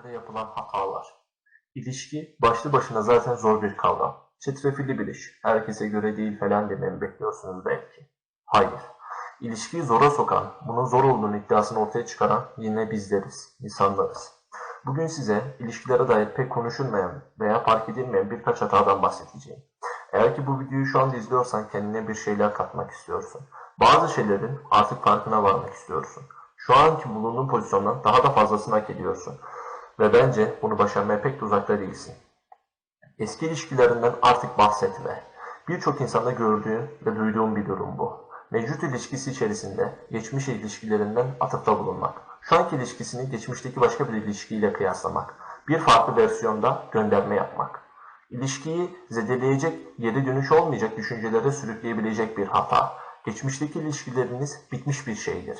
İlişkilerde yapılan hatalar. İlişki başlı başına zaten zor bir kavram. Çetrefilli bir iş. Herkese göre değil falan dememi bekliyorsunuz belki. Hayır. İlişkiyi zora sokan, bunun zor olduğunu iddiasını ortaya çıkaran yine bizleriz, insanlarız. Bugün size ilişkilere dair pek konuşulmayan veya fark edilmeyen birkaç hatadan bahsedeceğim. Eğer ki bu videoyu şu anda izliyorsan kendine bir şeyler katmak istiyorsun. Bazı şeylerin artık farkına varmak istiyorsun. Şu anki bulunduğun pozisyondan daha da fazlasını hak ediyorsun. Ve bence bunu başarmaya pek de uzakta değilsin. Eski ilişkilerinden artık bahsetme. Birçok insanda gördüğüm ve duyduğum bir durum bu. Mevcut ilişkisi içerisinde geçmiş ilişkilerinden atıfta bulunmak. Şu anki ilişkisini geçmişteki başka bir ilişkiyle kıyaslamak. Bir farklı versiyonda gönderme yapmak. İlişkiyi zedeleyecek, geri dönüş olmayacak düşüncelere sürükleyebilecek bir hata. Geçmişteki ilişkileriniz bitmiş bir şeydir.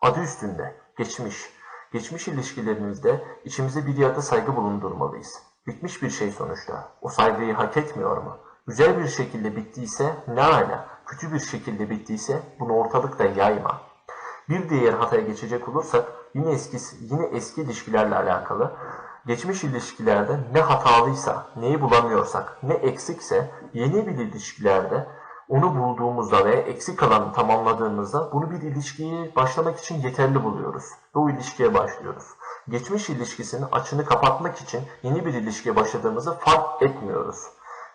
Adı üstünde, geçmiş. Geçmiş ilişkilerinizde içimize bir yerde saygı bulundurmalıyız. Bitmiş bir şey sonuçta. O saygıyı hak etmiyor mu? Güzel bir şekilde bittiyse ne ala, kötü bir şekilde bittiyse bunu ortalıkta yayma. Bir diğer hataya geçecek olursak yine eski yine eski ilişkilerle alakalı geçmiş ilişkilerde ne hatalıysa, neyi bulamıyorsak, ne eksikse yeni bir ilişkilerde onu bulduğumuzda ve eksik kalanı tamamladığımızda bunu bir ilişkiyi başlamak için yeterli buluyoruz. Ve o ilişkiye başlıyoruz. Geçmiş ilişkisinin açını kapatmak için yeni bir ilişkiye başladığımızı fark etmiyoruz.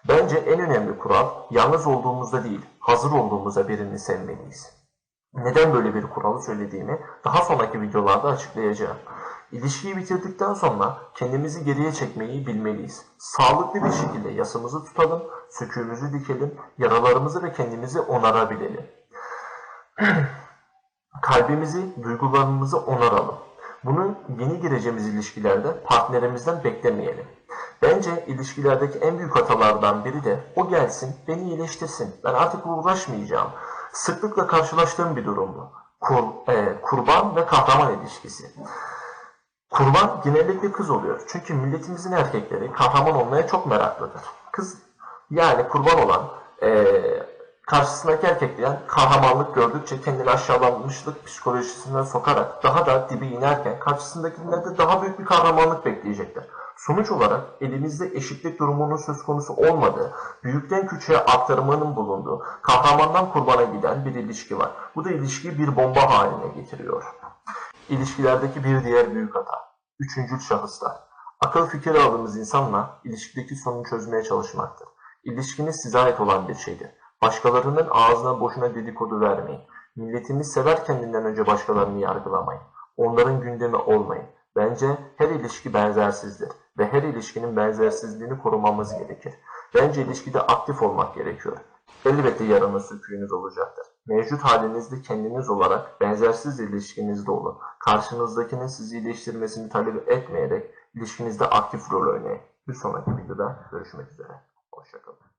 Bence en önemli kural yalnız olduğumuzda değil, hazır olduğumuzda birini sevmeliyiz. Neden böyle bir kuralı söylediğimi daha sonraki videolarda açıklayacağım. İlişkiyi bitirdikten sonra kendimizi geriye çekmeyi bilmeliyiz. Sağlıklı bir şekilde yasımızı tutalım, söküğümüzü dikelim, yaralarımızı ve kendimizi onarabilelim. Kalbimizi, duygularımızı onaralım. Bunu yeni gireceğimiz ilişkilerde partnerimizden beklemeyelim. Bence ilişkilerdeki en büyük hatalardan biri de o gelsin, beni iyileştirsin. Ben artık uğraşmayacağım. Sıklıkla karşılaştığım bir durum bu. Kur, e, kurban ve kahraman ilişkisi. Kurban genellikle kız oluyor. Çünkü milletimizin erkekleri kahraman olmaya çok meraklıdır. Kız yani kurban olan e, karşısındaki erkeklerin kahramanlık gördükçe kendini aşağılanmışlık psikolojisine sokarak daha da dibe inerken karşısındakiler de daha büyük bir kahramanlık bekleyecekler. Sonuç olarak elimizde eşitlik durumunun söz konusu olmadığı, büyükten küçüğe aktarımının bulunduğu, kahramandan kurbana giden bir ilişki var. Bu da ilişkiyi bir bomba haline getiriyor. İlişkilerdeki bir diğer büyük hata. Üçüncül şahıslar. Akıl fikir aldığımız insanla ilişkideki sorunu çözmeye çalışmaktır. İlişkiniz size ait olan bir şeydir. Başkalarının ağzına boşuna dedikodu vermeyin. Milletimiz sever kendinden önce başkalarını yargılamayın. Onların gündemi olmayın. Bence her ilişki benzersizdir ve her ilişkinin benzersizliğini korumamız gerekir. Bence ilişkide aktif olmak gerekiyor. Elbette yarının söküğünüz olacaktır. Mevcut halinizde kendiniz olarak benzersiz ilişkinizde olun. Karşınızdakinin sizi iyileştirmesini talep etmeyerek ilişkinizde aktif rol oynayın. Bir sonraki videoda görüşmek üzere. Hoşçakalın.